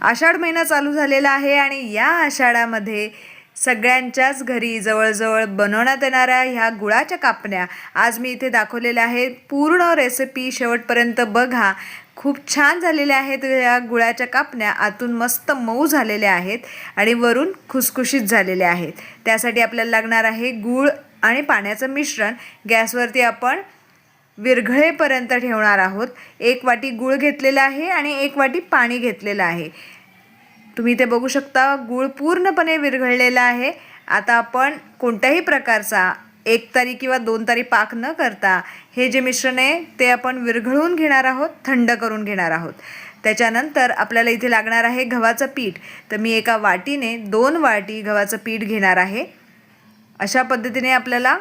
आषाढ महिना चालू झालेला आहे आणि या आषाढामध्ये सगळ्यांच्याच घरी जवळजवळ बनवण्यात येणाऱ्या ह्या गुळाच्या कापण्या आज मी इथे दाखवलेल्या आहेत. पूर्ण रेसिपी शेवटपर्यंत बघा. खूप छान झालेल्या आहेत या गुळाच्या कापण्या. आतून मस्त मऊ झालेल्या आहेत आणि वरून खुसखुशीत झालेल्या आहेत. त्यासाठी आपल्याला लागणार आहे गूळ आणि पाण्याचं मिश्रण. गॅसवरती आपण विरघळेपर्यंत ठेवणार आहोत. एक वाटी गूळ घेतलेला आहे आणि एक वाटी पाणी घेतलेलं आहे. तुम्ही ते बघू शकता गूळ पूर्णपणे विरघळलेला आहे. आता आपण कोणत्याही प्रकारचा एक तारी किंवा दोन तारी पाक न करता हे जे मिश्रण आहे ते आपण विरघळून घेणार आहोत थंड करून घेणार आहोत. त्याच्यानंतर आपल्याला इथे लागणार आहे गव्हाचं पीठ. तर मी एका वाटीने दोन वाटी गव्हाचं पीठ घेणार आहे. अशा पद्धतीने आपल्याला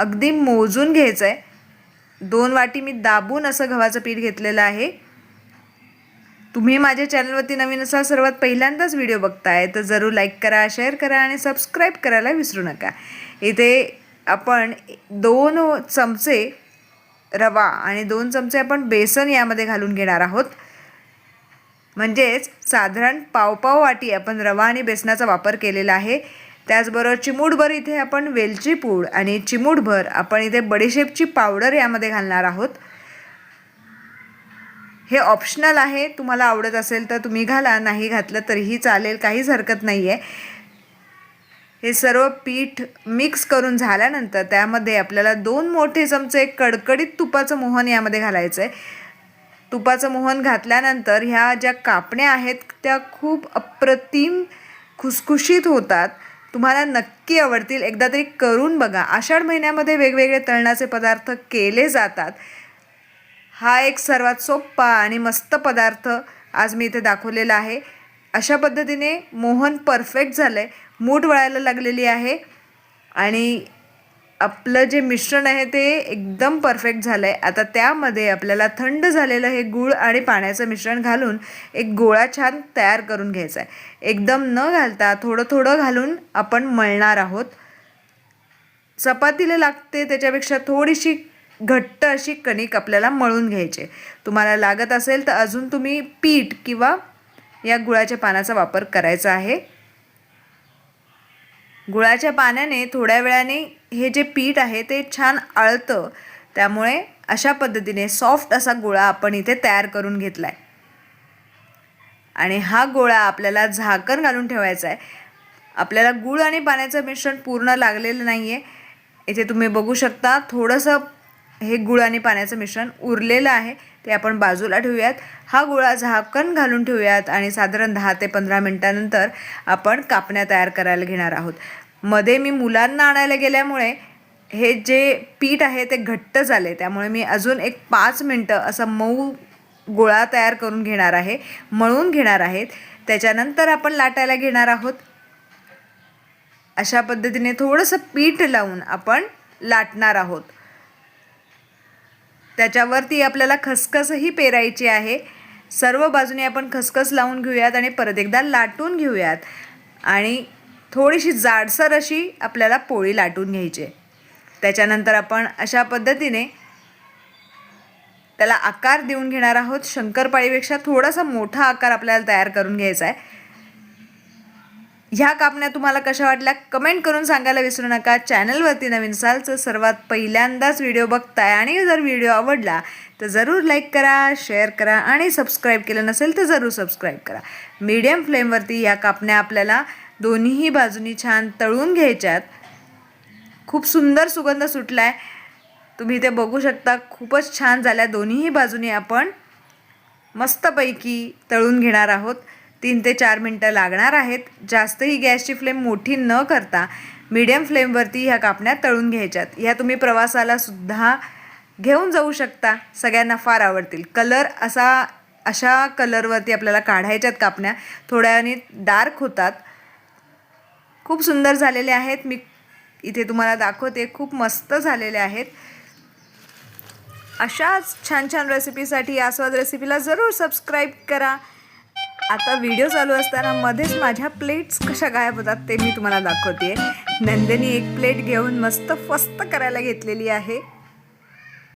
अगदी मोजून घ्यायचं आहे दोन वाटी मी दाबून असं गव्हाचं पीठ घेतलेलं आहे. तुम्ही माझ्या चॅनलवरती नवीन असा सर्वात पहिल्यांदाच व्हिडिओ बघताय तर जरूर लाईक करा शेअर करा आणि सबस्क्राईब करायला विसरू नका. इथे आपण दोन चमचे रवा आणि दोन चमचे आपण बेसन यामध्ये घालून घेणार आहोत. म्हणजेच साधारण पावपाव वाटी आपण रवा आणि बेसनाचा वापर केलेला आहे. त्याचबरोबर चिमूटभर इथे आपण वेलची पूड आणि चिमूटभर आपण इथे बडीशेपची पावडर यामध्ये घालणार आहोत. हे ऑप्शनल आहे तुम्हाला आवडत असेल तर तुम्ही घाला नाही घातलं तरीही चालेल काहीच हरकत नाही आहे हे सर्व पीठ मिक्स करून झाल्यानंतर त्यामध्ये आपल्याला दोन मोठे चमचे कडकडीत तुपाचं मोहन यामध्ये घालायचं आहे तुपाचं मोहन घातल्यानंतर ह्या ज्या कापण्या आहेत त्या खूप अप्रतिम खुसखुशीत होतात. तुम्हाला नक्की आवडतील. एकदा तरी करून बघा. आषाढ महिन्यामध्ये वेगवेगळे तळणाचे पदार्थ केले जातात. हा एक सर्वात सोपा आणि मस्त पदार्थ आज मी इथे दाखवलेला आहे. अशा पद्धतीने मोहन परफेक्ट झालं आहे मूठ वळायला लागलेली आहे. आणि आपलं जे मिश्रण आहे ते एकदम परफेक्ट झालं आहे आता त्यामध्ये आपल्याला थंड झालेलं हे गूळ आणि पाण्याचं मिश्रण घालून एक गोळा छान तयार करून घ्यायचा आहे एकदम न घालता थोडं थोडं घालून आपण मळणार आहोत. चपातीला लागते त्याच्यापेक्षा थोडीशी घट्ट अशी कणिक आपल्याला मळून घ्यायची. तुम्हाला लागत असेल तर अजून तुम्ही पीठ किंवा या गुळाच्या पानाचा वापर करायचा आहे. गुळाच्या पाण्याने थोड्या वेळाने हे जे पीठ आहे ते छान आळतं. त्यामुळे अशा पद्धतीने सॉफ्ट असा गोळा आपण इथे तयार करून घेतला आहे आणि हा गोळा आपल्याला झाकण घालून ठेवायचा आहे. आपल्याला गूळ आणि पाण्याचं मिश्रण पूर्ण लागलेलं नाही आहे इथे तुम्ही बघू शकता थोडंसं हे गुळ आणि पाण्याचं मिश्रण उरलेलं आहे ते आपण बाजूला ठेवूयात. हा गुळा झाकण घालून ठेवूयात आणि साधारण दहा ते पंधरा मिनटानंतर आपण कापण्या तयार करायला घेणार आहोत. मध्ये मी मुलांना आणायला गेल्यामुळे हे जे पीठ आहे ते घट्ट झाले त्यामुळे मी अजून एक पाच मिनटं असं मऊ गोळा तयार करून घेणार आहे मळून घेणार आहेत. त्याच्यानंतर आपण लाटायला घेणार आहोत. अशा पद्धतीने थोडंसं पीठ लावून आपण लाटणार आहोत. त्याच्यावरती आपल्याला खसखसही पेरायची आहे. सर्व बाजूने आपण खसखस लावून घेऊयात आणि परत एकदा लाटून घेऊयात. आणि थोडीशी जाडसर अशी आपल्याला पोळी लाटून घ्यायची. आहे त्याच्यानंतर आपण अशा पद्धतीने त्याला आकार देऊन घेणार आहोत. शंकरपाळीपेक्षा थोडासा मोठा आकार आपल्याला तयार करून घ्यायचा आहे. ह्या कापण्या तुम्हाला कशा वाटल्या कमेंट करून सांगायला विसरू नका. चॅनलवरती नवीन असाल तर सर्वात पहिल्यांदाच व्हिडिओ बघताय आणि जर व्हिडिओ आवडला तर जरूर लाईक करा शेअर करा आणि सबस्क्राईब केलं नसेल तर जरूर सबस्क्राईब करा. मीडियम फ्लेमवरती ह्या कापण्या आपल्याला दोन्हीही बाजूनी छान तळून घ्यायच्यात. खूप सुंदर सुगंध सुटला आहे तुम्ही ते बघू शकता खूपच छान झाल्या. दोन्हीही बाजूनी आपण मस्तपैकी तळून घेणार आहोत. तीन ते चार मिनटं लागणार आहेत. जास्तही गॅसची फ्लेम मोठी न करता मीडियम फ्लेमवरती ह्या कापण्या तळून घ्यायच्यात. ह्या तुम्ही प्रवासाला सुद्धा घेऊन जाऊ शकता. सगळ्यांना फार आवडतील. कलर असा अशा कलरवरती आपल्याला काढायच्यात कापण्या. थोड्या डार्क होतात. खूप सुंदर झालेले आहेत. मी इथे तुम्हाला दाखवते. खूप मस्त झालेले आहेत. अशाच छान छान रेसिपीसाठी आस्वाद रेसिपीला जरूर सबस्क्राईब करा. आता व्हिडिओ चालू असताना मध्येच माझ्या प्लेट्स कशा गायब होतात ते मी तुम्हाला दाखवते नंदिनी एक प्लेट घेऊन मस्त फस्त करायला घेतलेली आहे.